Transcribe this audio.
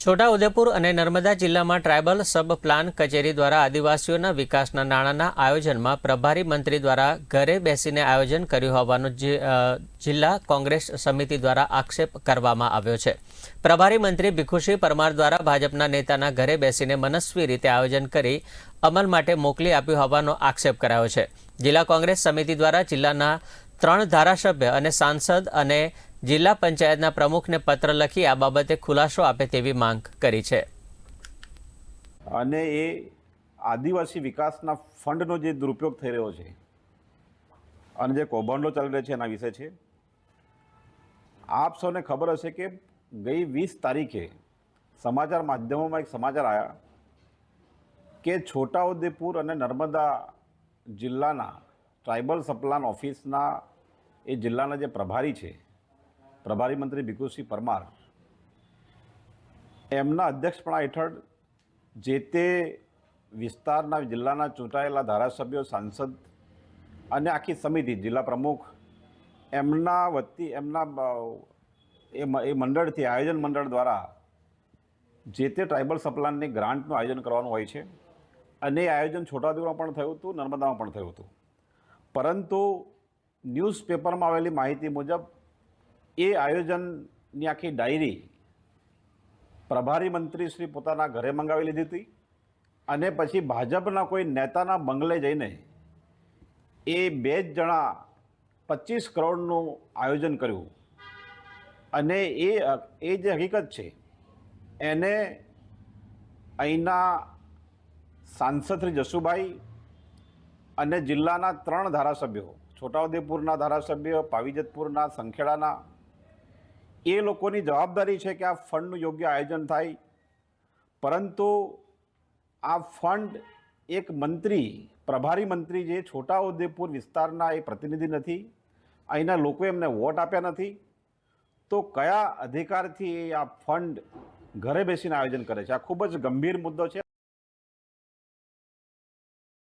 છોટાઉદેપુર અને નર્મદા જિલ્લામાં ટ્રાયબલ સબ પ્લાન કચેરી દ્વારા આદિવાસીઓના વિકાસના નાણાંના આયોજનમાં પ્રભારી મંત્રી દ્વારા ઘરે બેસીને આયોજન કર્યું હોવાનો જિલ્લા કોંગ્રેસ સમિતિ દ્વારા આક્ષેપ કરવામાં આવ્યો છે. પ્રભારી મંત્રી ભીખુસિંહ પરમાર દ્વારા ભાજપના નેતાના ઘરે બેસીને મનસ્વી રીતે આયોજન કરી અમલ માટે મોકલી આપ્યું હોવાનો આક્ષેપ કરાયો છે. જિલ્લા કોંગ્રેસ સમિતિ દ્વારા જિલ્લાના ત્રણ ધારાસભ્ય અને સાંસદ અને જિલ્લા પંચાયતના પ્રમુખને પત્ર લખી આ બાબતે ખુલાસો આપે તેવી માંગ કરી છે. અને એ આદિવાસી વિકાસના ફંડનો જે દુરુપયોગ થઈ રહ્યો છે, અને જે કૌભાંડો ચાલી રહ્યો છે એના વિશે છે, આપ સૌને ખબર હશે કે ગઈ વીસ તારીખે સમાચાર માધ્યમોમાં એક સમાચાર આવ્યા કે છોટાઉદેપુર અને નર્મદા જિલ્લાના ટ્રાઇબલ સપ્લાન ઓફિસના એ જિલ્લાના જે પ્રભારી છે, પ્રભારી મંત્રી ભીખુસિંહ પરમાર, એમના અધ્યક્ષપણા હેઠળ જે તે વિસ્તારના જિલ્લાના ચૂંટાયેલા ધારાસભ્યો, સાંસદ અને આખી સમિતિ, જિલ્લા પ્રમુખ, એમના વતી, એમના એ મંડળથી, આયોજન મંડળ દ્વારા જે તે ટ્રાઇબલ સપ્લાનની ગ્રાન્ટનું આયોજન કરવાનું હોય છે અને એ આયોજન છોટાઉદેપુરમાં પણ થયું હતું, નર્મદામાં પણ થયું હતું. પરંતુ ન્યૂઝપેપરમાં આવેલી માહિતી મુજબ, એ આયોજનની આખી ડાયરી પ્રભારી મંત્રી શ્રી પોતાના ઘરે મંગાવી લીધી હતી અને પછી ભાજપના કોઈ નેતાના બંગલે જઈને એ બે જ જણા પચીસ કરોડનું આયોજન કર્યું. અને એ એ જે હકીકત છે, એને અહીંના સાંસદ શ્રી જસુભાઈ અને જિલ્લાના ત્રણ ધારાસભ્યો છોટાઉદેપુરના ધારાસભ્ય, પાવીજતપુરના સંખેડાના. એ લોકોની જવાબદારી છે કે આ ફંડનું યોગ્ય આયોજન થાય. પરંતુ આ ફંડ એક મંત્રી, પ્રભારી મંત્રી જે છોટાઉદેપુર વિસ્તારના એ પ્રતિનિધિ નથી, અહીંના લોકોએ એમને વોટ આપ્યા નથી, તો કયા અધિકારથી એ આ ફંડ ઘરે બેસીને આયોજન કરે છે? આ ખૂબ જ ગંભીર મુદ્દો છે.